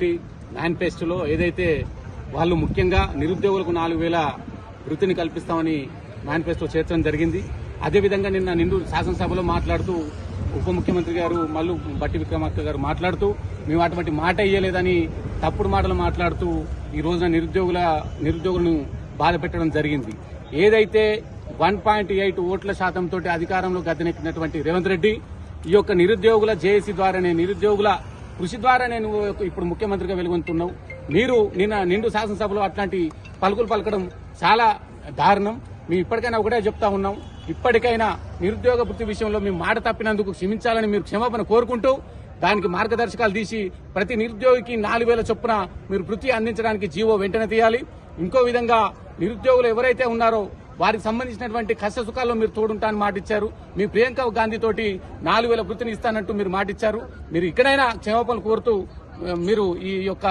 ఉన్నటువంటి మేనిఫెస్టోలో ఏదైతే వాళ్ళు ముఖ్యంగా నిరుద్యోగులకు నాలుగు వేల వృత్తిని కల్పిస్తామని మేనిఫెస్టో చేర్చడం జరిగింది. అదేవిధంగా నిన్న నిండు శాసనసభలో మాట్లాడుతూ ఉప ముఖ్యమంత్రి గారు మల్లు బట్టి విక్రమార్క గారు మాట్లాడుతూ మేము అటువంటి మాట ఇయ్యలేదని తప్పుడు మాటలు మాట్లాడుతూ ఈ రోజున నిరుద్యోగుల నిరుద్యోగులను బాధ పెట్టడం జరిగింది. ఏదైతే వన్ పాయింట్ ఎయిట్ ఓట్ల శాతంతో అధికారంలో గద్దెనెక్కినటువంటి రేవంత్ రెడ్డి ఈ యొక్క నిరుద్యోగుల జేఏసీ ద్వారానే నిరుద్యోగుల కృషి ద్వారానే నువ్వు ఇప్పుడు ముఖ్యమంత్రిగా వెలుగొందుతున్నావు మీరు నిన్న నిండు శాసనసభలో అట్లాంటి పలుకులు పలకడం చాలా దారుణం. మేము ఇప్పటికైనా ఒకటే చెప్తా ఉన్నాం. ఇప్పటికైనా నిరుద్యోగ వృత్తి విషయంలో మేము మాట తప్పినందుకు క్షమించాలని మీరు క్షమాపణ కోరుకుంటూ దానికి మార్గదర్శకాలు తీసి ప్రతి నిరుద్యోగికి నాలుగు వేల చొప్పున మీరు వృత్తి అందించడానికి జీవో వెంటనే తీయాలి. ఇంకో విధంగా నిరుద్యోగులు ఎవరైతే ఉన్నారో వారికి సంబంధించినటువంటి కష్ట సుఖాల్లో మీరు తోడుంటానని మాట ఇచ్చారు మీ ప్రియాంక గాంధీ తోటి నాలుగు వేల వృత్తిని ఇస్తానంటూ మీరు మాట ఇచ్చారు మీరు ఇక్కడైనా క్షమాపణలు కోరుతూ మీరు ఈ యొక్క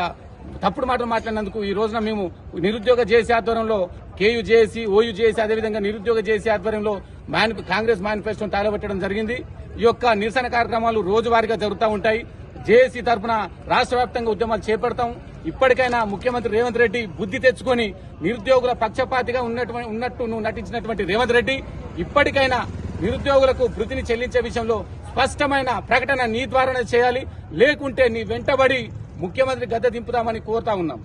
తప్పుడు మాటలు మాట్లాడినందుకు ఈ రోజున మేము నిరుద్యోగ జేసీ ఆధ్వర్యంలో కేయూ జేసీ ఓయూ జేసీ అదేవిధంగా నిరుద్యోగ జేసీ ఆధ్వర్యంలో మేని కాంగ్రెస్ మేనిఫెస్టోను తగలబెట్టడం జరిగింది. ఈ యొక్క నిరసన కార్యక్రమాలు రోజువారీగా జరుగుతూ ఉంటాయి. జేఏసీ తరఫున రాష్ట్ర వ్యాప్తంగా ఉద్యమాలు చేపడతాం. ఇప్పటికైనా ముఖ్యమంత్రి రేవంత్ రెడ్డి బుద్ధి తెచ్చుకొని నిరుద్యోగుల పక్షపాతిగా ఉన్నటువంటి ఉన్నట్టు నువ్వు నటించినటువంటి రేవంత్ రెడ్డి ఇప్పటికైనా నిరుద్యోగులకు వృత్తిని చెల్లించే విషయంలో స్పష్టమైన ప్రకటన నీ ద్వారానే చేయాలి. లేకుంటే నీ వెంటబడి ముఖ్యమంత్రి గద్దె దింపుతామని కోరుతా ఉన్నాం.